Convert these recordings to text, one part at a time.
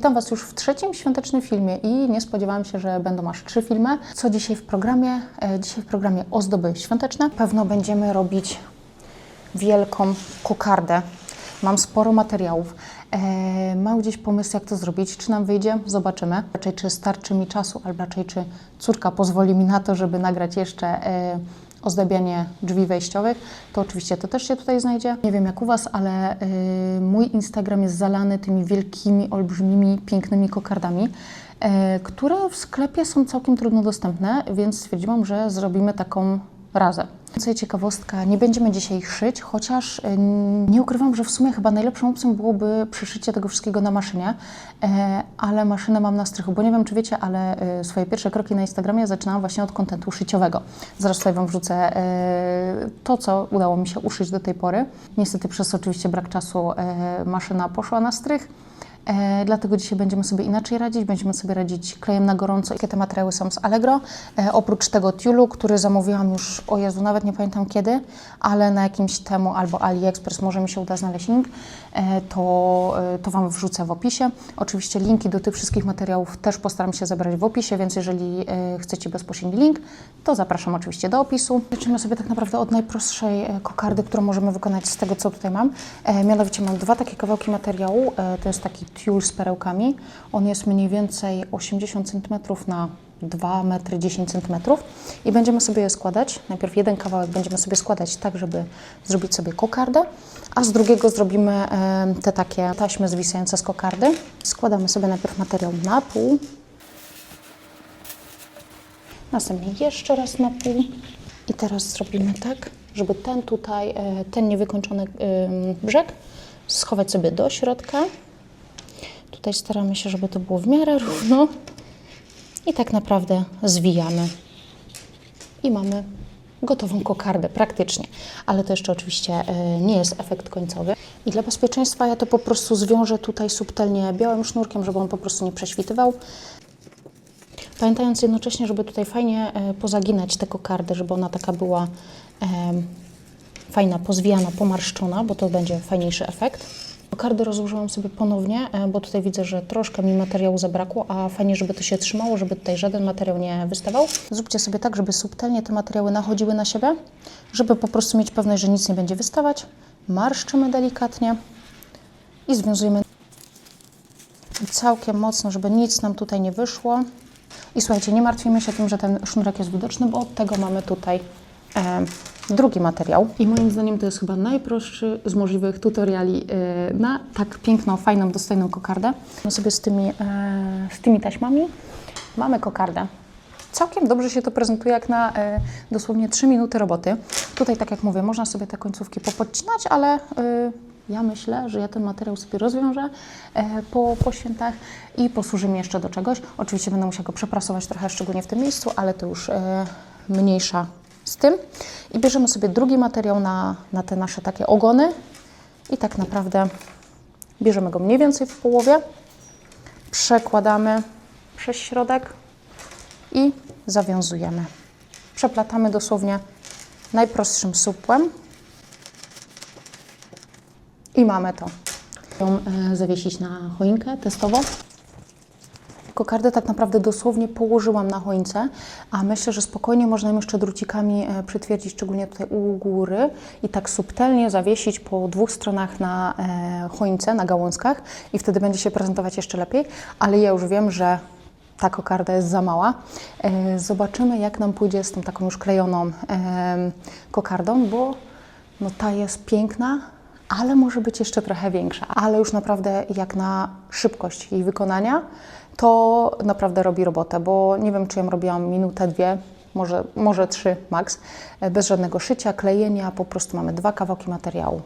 Witam Was już w trzecim świątecznym filmie i nie spodziewałam się, że będą aż trzy filmy. Co dzisiaj w programie? E, Dzisiaj w programie ozdoby świąteczne. Pewno będziemy robić wielką kokardę. Mam sporo materiałów. E, mam gdzieś pomysł, jak to zrobić. Czy nam wyjdzie? Zobaczymy. Raczej, czy starczy mi czasu, albo raczej, czy córka pozwoli mi na to, żeby nagrać jeszcze e, ozdabianie drzwi wejściowych. To oczywiście to też się tutaj znajdzie. Nie wiem jak u Was, ale e, mój Instagram jest zalany tymi wielkimi, olbrzymimi, pięknymi kokardami, e, które w sklepie są całkiem trudno dostępne, więc stwierdziłam, że zrobimy taką razem. Co ciekawostka, nie będziemy dzisiaj ich szyć, chociaż y, nie ukrywam, że w sumie chyba najlepszą opcją byłoby przyszycie tego wszystkiego na maszynie, e, ale maszynę mam na strychu, bo nie wiem, czy wiecie, ale e, swoje pierwsze kroki na Instagramie zaczynałam właśnie od kontentu szyciowego. Zaraz tutaj Wam wrzucę e, to, co udało mi się uszyć do tej pory. Niestety przez oczywiście brak czasu maszyna poszła na strych. E, dlatego dzisiaj będziemy sobie inaczej radzić. Będziemy sobie radzić klejem na gorąco. Jakie te materiały są z Allegro. E, oprócz tego tiulu, który zamówiłam już, o Jezu, nawet nie pamiętam kiedy, ale na jakimś temu albo AliExpress może mi się uda znaleźć link, e, to, e, to Wam wrzucę w opisie. Oczywiście linki do tych wszystkich materiałów też postaram się zebrać w opisie, więc jeżeli e, chcecie bezpośredni link, to zapraszam oczywiście do opisu. Zaczniemy sobie tak naprawdę od najprostszej e, kokardy, którą możemy wykonać z tego, co tutaj mam. E, mianowicie mam dwa takie kawałki materiału. E, to jest taki tiul z perełkami. On jest mniej więcej 80 cm na 2 metry 10 cm i będziemy sobie je składać. Najpierw jeden kawałek będziemy sobie składać tak, żeby zrobić sobie kokardę, a z drugiego zrobimy e, te takie taśmy zwisające z kokardy. Składamy sobie najpierw materiał na pół, następnie jeszcze raz na pół i teraz zrobimy tak, żeby ten tutaj, e, ten niewykończony brzeg schować sobie do środka. Tutaj staramy się, żeby to było w miarę równo i tak naprawdę zwijamy i mamy gotową kokardę praktycznie. Ale to jeszcze oczywiście e, nie jest efekt końcowy. I dla bezpieczeństwa ja to po prostu zwiążę tutaj subtelnie białym sznurkiem, żeby on po prostu nie prześwitywał. Pamiętając jednocześnie, żeby tutaj fajnie e, pozaginać tę kokardę, żeby ona taka była em, fajna, pozwijana, pomarszczona, bo to będzie fajniejszy efekt. Kokardę rozłożyłam sobie ponownie, e, bo tutaj widzę, że troszkę mi materiału zabrakło, a fajnie, żeby to się trzymało, żeby tutaj żaden materiał nie wystawał. Zróbcie sobie tak, żeby subtelnie te materiały nachodziły na siebie, żeby po prostu mieć pewność, że nic nie będzie wystawać. Marszczymy delikatnie i związujemy całkiem mocno, żeby nic nam tutaj nie wyszło. I słuchajcie, nie martwimy się tym, że ten sznurek jest widoczny, bo od tego mamy tutaj drugi materiał. I moim zdaniem to jest chyba najprostszy z możliwych tutoriali e, na tak piękną, fajną, dostojną kokardę. My sobie z tymi, e, z tymi taśmami mamy kokardę. Całkiem dobrze się to prezentuje jak na e, dosłownie 3 minuty roboty. Tutaj, tak jak mówię, można sobie te końcówki popodcinać, ale e, ja myślę, że ja ten materiał sobie rozwiążę e, po, po świętach i posłuży mi jeszcze do czegoś. Oczywiście będę musiała go przeprasować trochę, szczególnie w tym miejscu, ale to już e, mniejsza z tym. I bierzemy sobie drugi materiał na, na te nasze takie ogony i tak naprawdę bierzemy go mniej więcej w połowie, przekładamy przez środek i zawiązujemy. Przeplatamy dosłownie najprostszym supłem i mamy to. Ją e, zawiesić na choinkę testowo. Kokardę tak naprawdę dosłownie położyłam na choince, a myślę, że spokojnie można ją jeszcze drucikami e, przytwierdzić, szczególnie tutaj u góry i tak subtelnie zawiesić po dwóch stronach na e, choince, na gałązkach i wtedy będzie się prezentować jeszcze lepiej, ale ja już wiem, że ta kokarda jest za mała. E, Zobaczymy, jak nam pójdzie z tą taką już klejoną kokardą, bo no, ta jest piękna, ale może być jeszcze trochę większa. Ale już naprawdę jak na szybkość jej wykonania, to naprawdę robi robotę, bo nie wiem, czy ją robiłam minutę, dwie, może, może trzy max, bez żadnego szycia, klejenia, po prostu mamy dwa kawałki materiału.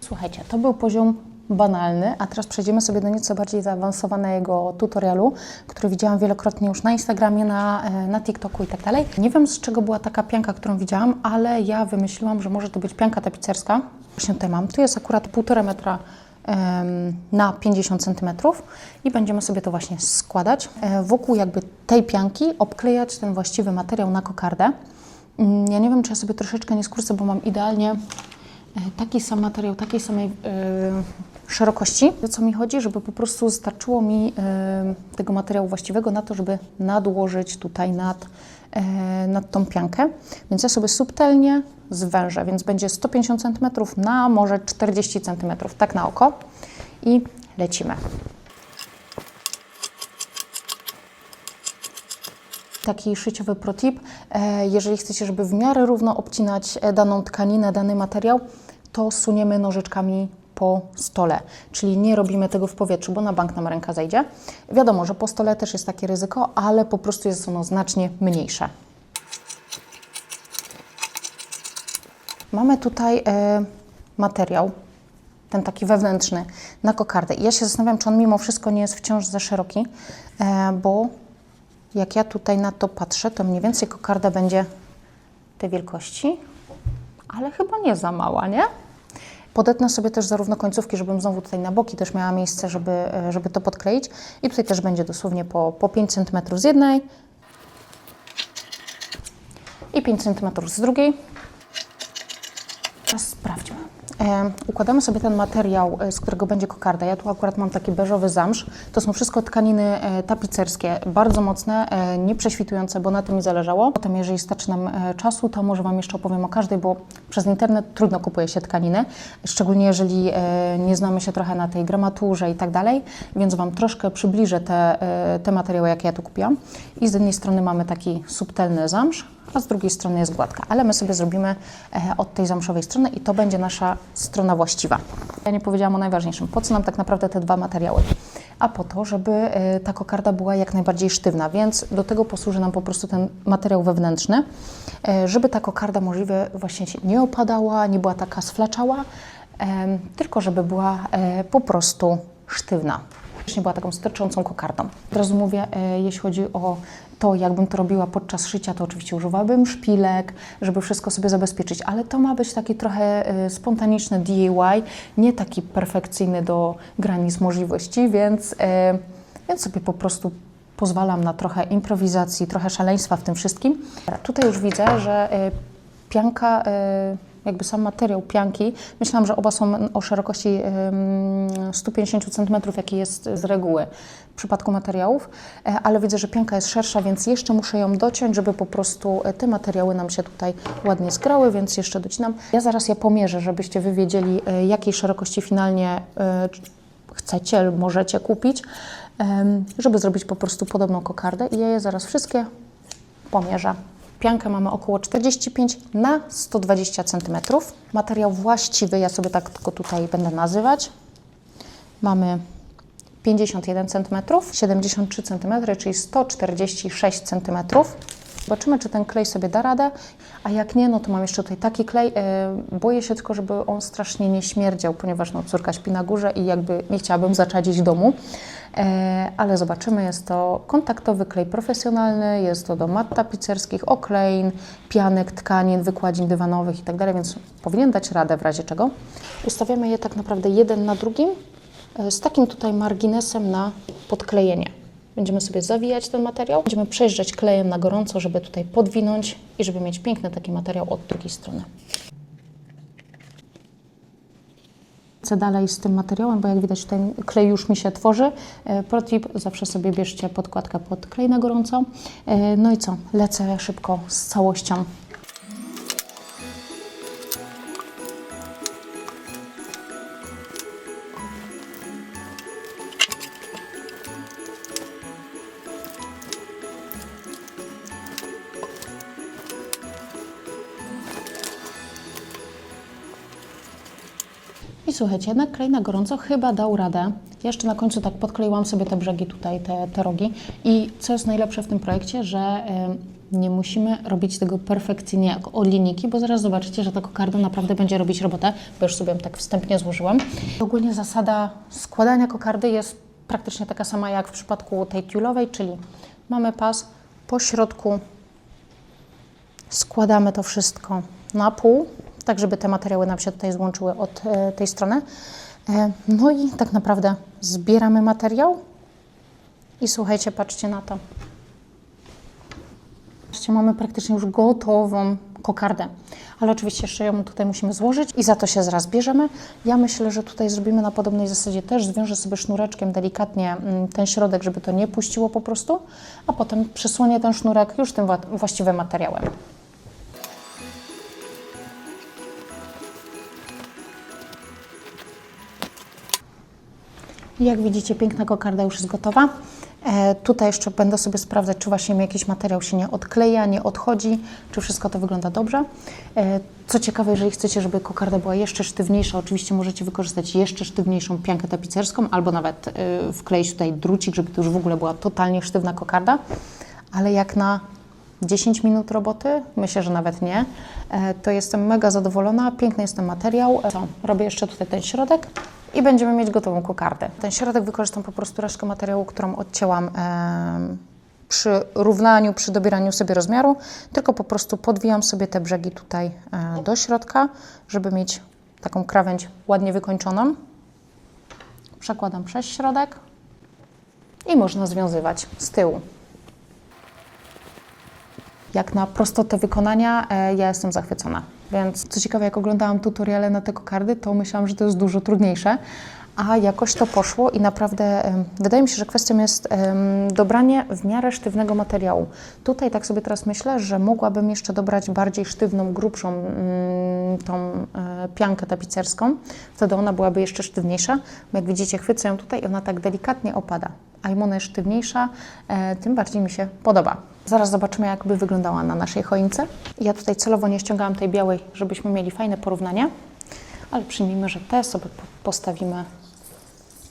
Słuchajcie, to był poziom banalny, a teraz przejdziemy sobie do nieco bardziej zaawansowanego tutorialu, który widziałam wielokrotnie już na Instagramie, na, e, na TikToku i tak dalej. Nie wiem z czego była taka pianka, którą widziałam, ale ja wymyśliłam, że może to być pianka tapicerska. Właśnie tutaj mam. Tu jest akurat półtora metra em, na 50 cm i będziemy sobie to właśnie składać. E, Wokół jakby tej pianki obklejać ten właściwy materiał na kokardę. Mm, Ja nie wiem, czy ja sobie troszeczkę nie skrócę, bo mam idealnie e, taki sam materiał, takiej samej szerokości. O co mi chodzi? Żeby po prostu starczyło mi e, tego materiału właściwego na to, żeby nadłożyć tutaj nad, e, nad tą piankę. Więc ja sobie subtelnie zwężę, więc będzie 150 cm na może 40 cm, tak na oko. I lecimy. Taki szyciowy protip. E, Jeżeli chcecie, żeby w miarę równo obcinać daną tkaninę, dany materiał, to suniemy nożyczkami po stole, czyli nie robimy tego w powietrzu, bo na bank nam ręka zejdzie. Wiadomo, że po stole też jest takie ryzyko, ale po prostu jest ono znacznie mniejsze. Mamy tutaj e, materiał, ten taki wewnętrzny, na kokardę. I ja się zastanawiam, czy on mimo wszystko nie jest wciąż za szeroki, e, bo jak ja tutaj na to patrzę, to mniej więcej kokarda będzie tej wielkości, ale chyba nie za mała, nie? Podetnę sobie też zarówno końcówki, żebym znowu tutaj na boki też miała miejsce, żeby, e, żeby to podkleić. I tutaj też będzie dosłownie po, po 5 cm z jednej i 5 cm z drugiej. Teraz sprawdźmy. Układamy sobie ten materiał, e, z którego będzie kokarda. Ja tu akurat mam taki beżowy zamsz. To są wszystko tkaniny e, tapicerskie, bardzo mocne, e, nieprześwitujące, bo na tym mi zależało. Potem, jeżeli starczy nam czasu, to może Wam jeszcze opowiem o każdej, bo przez internet trudno kupuje się tkaniny, szczególnie jeżeli nie znamy się trochę na tej gramaturze i tak dalej, więc Wam troszkę przybliżę te, te materiały, jakie ja tu kupiłam. I z jednej strony mamy taki subtelny zamsz, a z drugiej strony jest gładka. Ale my sobie zrobimy e, od tej zamszowej strony i to będzie nasza strona właściwa. Ja nie powiedziałam o najważniejszym. Po co nam tak naprawdę te dwa materiały? A po to, żeby e, ta kokarda była jak najbardziej sztywna, więc do tego posłuży nam po prostu ten materiał wewnętrzny, e, żeby ta kokarda możliwie właśnie nie opadała, nie była taka sflaczała, tylko żeby była po prostu sztywna. Nie była taką sterczącą kokardą. Od razu mówię, e, jeśli chodzi o to, jakbym to robiła podczas szycia, to oczywiście używałabym szpilek, żeby wszystko sobie zabezpieczyć, ale to ma być taki trochę e, spontaniczny DIY, nie taki perfekcyjny do granic możliwości, więc, e, więc sobie po prostu pozwalam na trochę improwizacji, trochę szaleństwa w tym wszystkim. Tutaj już widzę, że pianka, jakby sam materiał pianki, myślałam, że oba są o szerokości em, 150 cm, jaki jest z reguły w przypadku materiałów, e, ale widzę, że pianka jest szersza, więc jeszcze muszę ją dociąć, żeby po prostu e, te materiały nam się tutaj ładnie zgrały, więc jeszcze docinam. Ja zaraz je pomierzę, żebyście wy wiedzieli, e, jakiej szerokości finalnie chcecie możecie kupić, żeby zrobić po prostu podobną kokardę i ja je zaraz wszystkie pomierzę. Piankę mamy około 45 na 120 cm. Materiał właściwy, ja sobie tak tylko tutaj będę nazywać. Mamy 51 cm, 73 cm, czyli 146 cm. Zobaczymy, czy ten klej sobie da radę, a jak nie, no to mam jeszcze tutaj taki klej. E, Boję się tylko, żeby on strasznie nie śmierdział, ponieważ no, córka śpi na górze i jakby nie chciałabym zaczadzić domu. E, Ale zobaczymy, jest to kontaktowy klej profesjonalny, jest to do mat tapicerskich, oklein, pianek, tkanin, wykładzin dywanowych itd., więc powinien dać radę w razie czego. Ustawiamy je tak naprawdę jeden na drugim, e, z takim tutaj marginesem na podklejenie. Będziemy sobie zawijać ten materiał, będziemy przejeżdżać klejem na gorąco, żeby tutaj podwinąć i żeby mieć piękny taki materiał od drugiej strony. Lecę dalej z tym materiałem, bo jak widać ten klej już mi się tworzy. E, Protip, zawsze sobie bierzcie podkładkę pod klej na gorąco. E, No i co, lecę szybko z całością. Słuchajcie, jednak klej na gorąco chyba dał radę. Jeszcze na końcu tak podkleiłam sobie te brzegi tutaj, te, te rogi. I co jest najlepsze w tym projekcie, że nie musimy robić tego perfekcyjnie jak od linijki, bo zaraz zobaczycie, że ta kokarda naprawdę będzie robić robotę, bo już sobie ją tak wstępnie złożyłam. Ogólnie zasada składania kokardy jest praktycznie taka sama jak w przypadku tej tiulowej, czyli mamy pas, po środku składamy to wszystko na pół, tak żeby te materiały nam się tutaj złączyły od e, tej strony. E, No i tak naprawdę zbieramy materiał i słuchajcie, patrzcie na to. Patrzcie, mamy praktycznie już gotową kokardę. Ale oczywiście jeszcze ją tutaj musimy złożyć i za to się zaraz bierzemy. Ja myślę, że tutaj zrobimy na podobnej zasadzie też. Zwiążę sobie sznureczkiem delikatnie mm, ten środek, żeby to nie puściło po prostu, a potem przysłonię ten sznurek już tym właściwym materiałem. Jak widzicie, piękna kokarda już jest gotowa. E, tutaj jeszcze będę sobie sprawdzać, czy właśnie mi jakiś materiał się nie odkleja, nie odchodzi, czy wszystko to wygląda dobrze. E, co ciekawe, jeżeli chcecie, żeby kokarda była jeszcze sztywniejsza, oczywiście możecie wykorzystać jeszcze sztywniejszą piankę tapicerską, albo nawet e, wkleić tutaj drucik, żeby to już w ogóle była totalnie sztywna kokarda. Ale jak na 10 minut roboty, myślę, że nawet nie, e, to jestem mega zadowolona, piękny jest ten materiał. E, Co? Robię jeszcze tutaj ten środek i będziemy mieć gotową kokardę. Ten środek wykorzystam po prostu resztkę materiału, którą odcięłam em, przy równaniu, przy dobieraniu sobie rozmiaru, tylko po prostu podwijam sobie te brzegi tutaj e, do środka, żeby mieć taką krawędź ładnie wykończoną. Przekładam przez środek i można związywać z tyłu. Jak na prostotę wykonania, e, ja jestem zachwycona. Więc co ciekawe, jak oglądałam tutoriale na te kokardy, to myślałam, że to jest dużo trudniejsze, a jakoś to poszło i naprawdę wydaje mi się, że kwestią jest dobranie w miarę sztywnego materiału. Tutaj tak sobie teraz myślę, że mogłabym jeszcze dobrać bardziej sztywną, grubszą mm, tą e, piankę tapicerską. Wtedy ona byłaby jeszcze sztywniejsza. Jak widzicie, chwycę ją tutaj i ona tak delikatnie opada. A im ona jest sztywniejsza, e, tym bardziej mi się podoba. Zaraz zobaczymy, jak by wyglądała na naszej choince. Ja tutaj celowo nie ściągałam tej białej, żebyśmy mieli fajne porównanie, ale przyjmijmy, że te sobie po- postawimy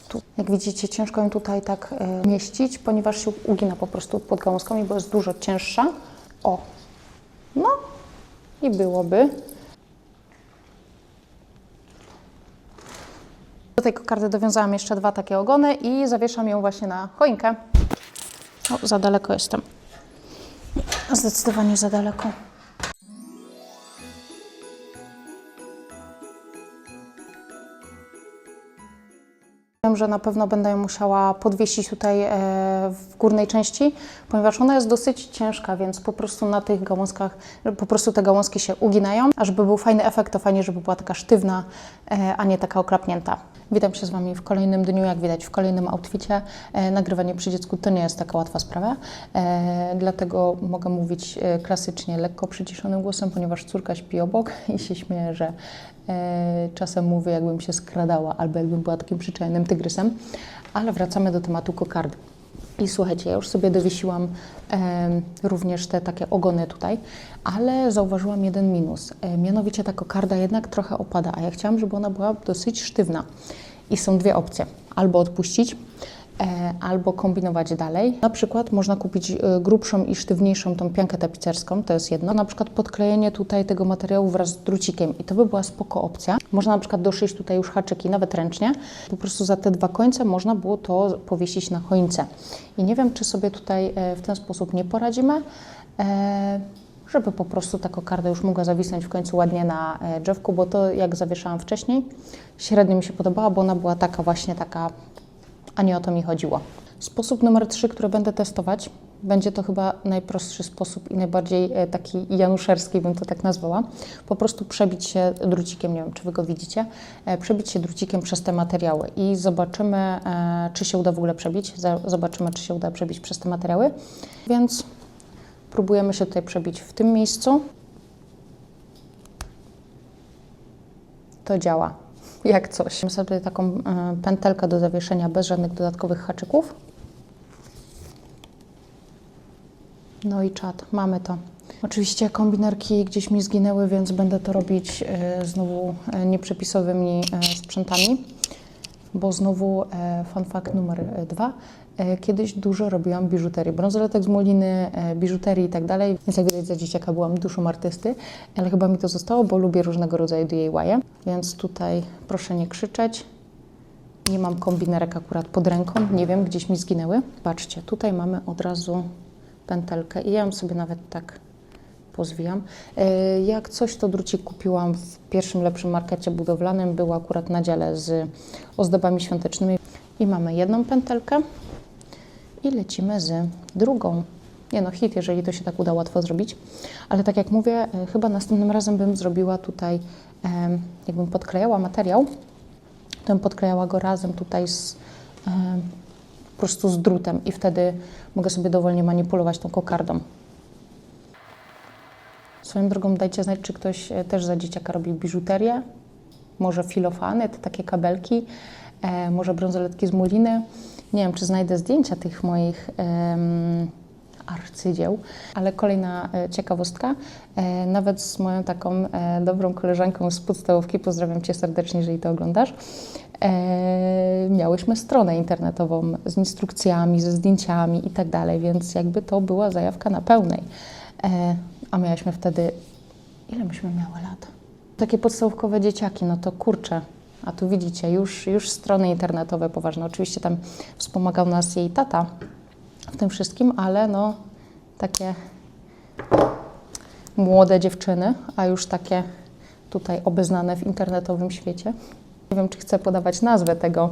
tu. Jak widzicie, ciężko ją tutaj tak e, mieścić, ponieważ się ugina po prostu pod gałązkami, bo jest dużo cięższa. O, no i byłoby. Do tej kokardy dowiązałam jeszcze dwa takie ogony i zawieszam ją właśnie na choinkę. O, za daleko jestem. Zdecydowanie za daleko. Wiem, że na pewno będę musiała podwiesić tutaj e, w górnej części, ponieważ ona jest dosyć ciężka, więc po prostu na tych gałązkach, po prostu te gałązki się uginają, a żeby był fajny efekt, to fajnie, żeby była taka sztywna, e, a nie taka okrapnięta. Witam się z Wami w kolejnym dniu, jak widać w kolejnym outficie. E, nagrywanie przy dziecku to nie jest taka łatwa sprawa, e, dlatego mogę mówić e, klasycznie, lekko przyciszonym głosem, ponieważ córka śpi obok i się śmieje, że e, czasem mówię, jakbym się skradała albo jakbym była takim przyczajnym tygrysem. Ale wracamy do tematu kokardy. I słuchajcie, ja już sobie dowiesiłam em, również te takie ogony tutaj, ale zauważyłam jeden minus. E, mianowicie ta kokarda jednak trochę opada, a ja chciałam, żeby ona była dosyć sztywna. I są dwie opcje. Albo odpuścić, e, albo kombinować dalej. Na przykład można kupić e, grubszą i sztywniejszą tą piankę tapicerską, to jest jedno. Na przykład podklejenie tutaj tego materiału wraz z drucikiem i to by była spoko opcja. Można na przykład doszyć tutaj już haczyki, nawet ręcznie. Po prostu za te dwa końce można było to powiesić na choince. I nie wiem, czy sobie tutaj e, w ten sposób nie poradzimy. E, żeby po prostu ta kokarda już mogła zawisnąć w końcu ładnie na e, drzewku, bo to jak zawieszałam wcześniej, średnio mi się podobała, bo ona była taka właśnie taka, a nie o to mi chodziło. Sposób numer trzy, który będę testować, będzie to chyba najprostszy sposób i najbardziej e, taki januszerski, bym to tak nazwała. Po prostu przebić się drucikiem, nie wiem czy Wy go widzicie, e, przebić się drucikiem przez te materiały i zobaczymy, e, czy się uda w ogóle przebić. Zobaczymy, czy się uda przebić przez te materiały. Więc Próbujemy się tutaj przebić w tym miejscu. To działa, jak coś. Mamy sobie taką e, pętelkę do zawieszenia bez żadnych dodatkowych haczyków. No i czat, mamy to. Oczywiście kombinerki gdzieś mi zginęły, więc będę to robić e, znowu e, nieprzepisowymi sprzętami bo znowu e, fun fact numer e, dwa. E, kiedyś dużo robiłam biżuterii, brązoletek z moliny, e, biżuterii i tak dalej, więc jak widać za dzieciaka byłam duszą artysty, ale chyba mi to zostało, bo lubię różnego rodzaju DIY, więc tutaj proszę nie krzyczeć. Nie mam kombinerek akurat pod ręką, nie wiem, gdzieś mi zginęły. Patrzcie, tutaj mamy od razu pętelkę i ja ją sobie nawet tak pozwijam. E, Jak coś, to drucik kupiłam w pierwszym lepszym markecie budowlanym. Był akurat na dziale z ozdobami świątecznymi. I mamy jedną pętelkę i lecimy z drugą. Nie no, hit, jeżeli to się tak uda łatwo zrobić. Ale tak jak mówię, e, chyba następnym razem bym zrobiła tutaj, em, jakbym podklejała materiał, to bym podklejała go razem tutaj z, po prostu z drutem i wtedy mogę sobie dowolnie manipulować tą kokardą. Swoją drogą dajcie znać, czy ktoś e, też za dzieciaka robi biżuterię, może filofany, te takie kabelki, e, może brązoletki z muliny. Nie wiem, czy znajdę zdjęcia tych moich em, arcydzieł, ale kolejna e, ciekawostka, e, nawet z moją taką e, dobrą koleżanką z podstawówki, pozdrawiam Cię serdecznie, jeżeli to oglądasz, e, miałyśmy stronę internetową z instrukcjami, ze zdjęciami i tak dalej, więc jakby to była zajawka na pełnej. E, a miałyśmy wtedy, ile myśmy miały lat? Takie podstawówkowe dzieciaki, no to kurczę. A tu widzicie, już, już strony internetowe poważne. Oczywiście tam wspomagał nas jej tata w tym wszystkim, ale no takie młode dziewczyny, a już takie tutaj obeznane w internetowym świecie. Nie wiem, czy chcę podawać nazwę tego.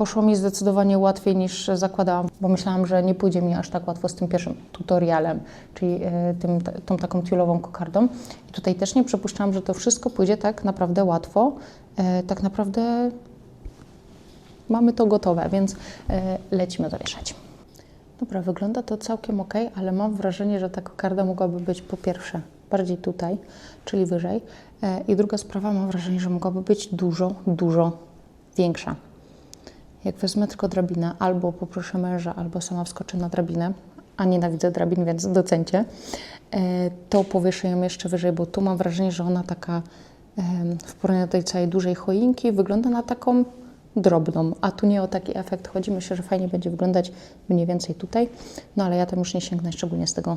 Poszło mi zdecydowanie łatwiej niż zakładałam, bo myślałam, że nie pójdzie mi aż tak łatwo z tym pierwszym tutorialem, czyli e, tym, tą taką tiulową kokardą. I tutaj też nie przypuszczałam, że to wszystko pójdzie tak naprawdę łatwo. E, Tak naprawdę mamy to gotowe, więc e, lecimy to wieszać. Dobra, wygląda to całkiem ok, ale mam wrażenie, że ta kokarda mogłaby być po pierwsze bardziej tutaj, czyli wyżej. I druga sprawa, mam wrażenie, że mogłaby być dużo, dużo większa. Jak wezmę tylko drabinę, albo poproszę męża, albo sama wskoczę na drabinę, a nienawidzę drabin, więc docencie, e, to powieszę ją jeszcze wyżej, bo tu mam wrażenie, że ona taka w porównaniu do tej całej dużej choinki wygląda na taką drobną, a tu nie o taki efekt chodzi. Myślę, że fajnie będzie wyglądać mniej więcej tutaj, no ale ja tam już nie sięgnę, szczególnie z tego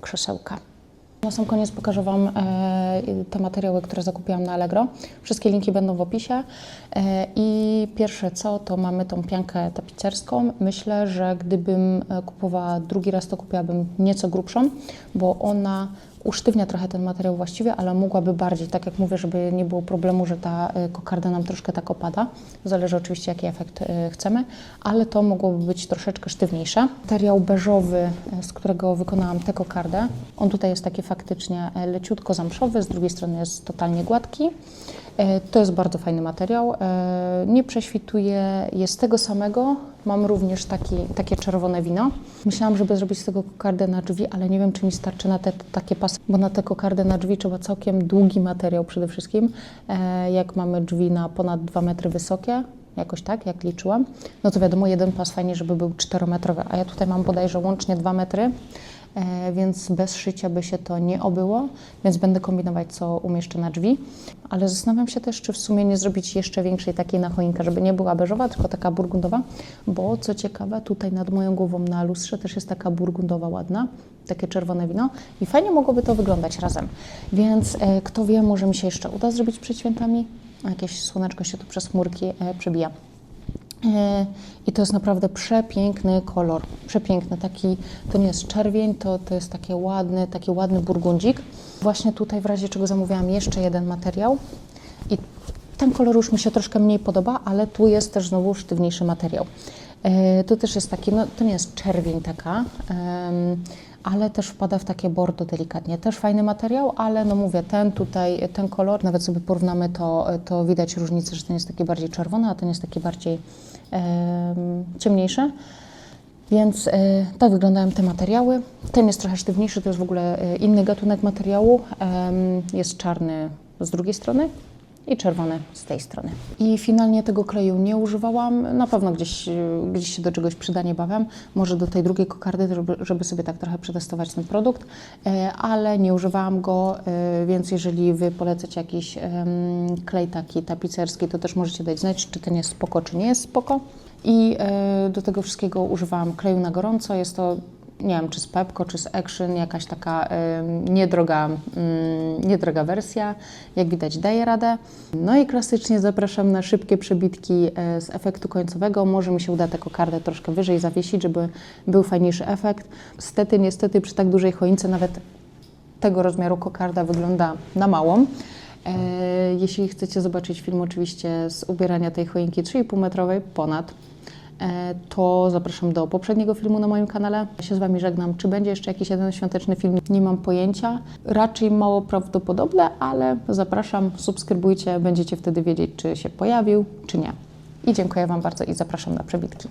krzesełka. Na sam koniec pokażę Wam e, te materiały, które zakupiłam na Allegro. Wszystkie linki będą w opisie. E, I pierwsze co, to mamy tą piankę tapicerską. Myślę, że gdybym e, kupowała drugi raz, to kupiłabym nieco grubszą, bo ona usztywnia trochę ten materiał właściwie, ale mogłaby bardziej, tak jak mówię, żeby nie było problemu, że ta e, kokarda nam troszkę tak opada. Zależy oczywiście, jaki efekt e, chcemy, ale to mogłoby być troszeczkę sztywniejsze. Materiał beżowy, e, z którego wykonałam tę kokardę, on tutaj jest taki faktycznie leciutko zamszowy, z drugiej strony jest totalnie gładki. To jest bardzo fajny materiał. Nie prześwituje, jest tego samego. Mam również taki, takie czerwone wino. Myślałam, żeby zrobić z tego kokardę na drzwi, ale nie wiem, czy mi starczy na te takie pasy, bo na tę kokardę na drzwi trzeba całkiem długi materiał przede wszystkim. E, Jak mamy drzwi na ponad 2 metry wysokie, jakoś tak, jak liczyłam, no to wiadomo, jeden pas fajnie, żeby był 4-metrowy, a ja tutaj mam bodajże łącznie 2 metry, więc bez szycia by się to nie obyło, więc będę kombinować, co umieszczę na drzwi. Ale zastanawiam się też, czy w sumie nie zrobić jeszcze większej takiej na choinkę, żeby nie była beżowa, tylko taka burgundowa, bo co ciekawe, tutaj nad moją głową na lustrze też jest taka burgundowa ładna, takie czerwone wino i fajnie mogłoby to wyglądać razem. Więc e, kto wie, może mi się jeszcze uda zrobić przed świętami. Jakieś słoneczko się tu przez chmurki e, przebija. I to jest naprawdę przepiękny kolor. Przepiękny. Taki, to nie jest czerwień, to, to jest taki ładny, taki ładny burgundzik. Właśnie tutaj w razie czego zamówiłam jeszcze jeden materiał. I ten kolor już mi się troszkę mniej podoba, ale tu jest też znowu sztywniejszy materiał. E, tu też jest taki, no to nie jest czerwień taka, ale też wpada w takie bordo delikatnie. Też fajny materiał, ale no mówię, ten tutaj, ten kolor, nawet sobie porównamy, to, to widać różnicę, że ten jest taki bardziej czerwony, a ten jest taki bardziej em, ciemniejszy. Więc e, tak wyglądają te materiały. Ten jest trochę sztywniejszy, to jest w ogóle e, inny gatunek materiału. Jest czarny z drugiej strony i czerwony z tej strony. I finalnie tego kleju nie używałam. Na pewno gdzieś, gdzieś się do czegoś przyda niebawem. Może do tej drugiej kokardy, żeby, sobie tak trochę przetestować ten produkt, e, ale nie używałam go, e, więc jeżeli Wy polecacie jakiś klej taki tapicerski, to też możecie dać znać, czy ten jest spoko, czy nie jest spoko. I e, do tego wszystkiego używałam kleju na gorąco. Jest to, nie wiem, czy z Pepco, czy z Action, jakaś taka niedroga, mm, niedroga wersja. Jak widać, daje radę. No i klasycznie zapraszam na szybkie przebitki e, z efektu końcowego. Może mi się uda tę kokardę troszkę wyżej zawiesić, żeby był fajniejszy efekt. Niestety, niestety przy tak dużej choince nawet tego rozmiaru kokarda wygląda na małą. E, Jeśli chcecie zobaczyć film oczywiście z ubierania tej choinki 3,5 metrowej ponad, to zapraszam do poprzedniego filmu na moim kanale. Ja się z Wami żegnam. Czy będzie jeszcze jakiś jeden świąteczny film? Nie mam pojęcia. Raczej mało prawdopodobne, ale zapraszam, subskrybujcie, będziecie wtedy wiedzieć, czy się pojawił, czy nie. I dziękuję Wam bardzo i zapraszam na przebitki.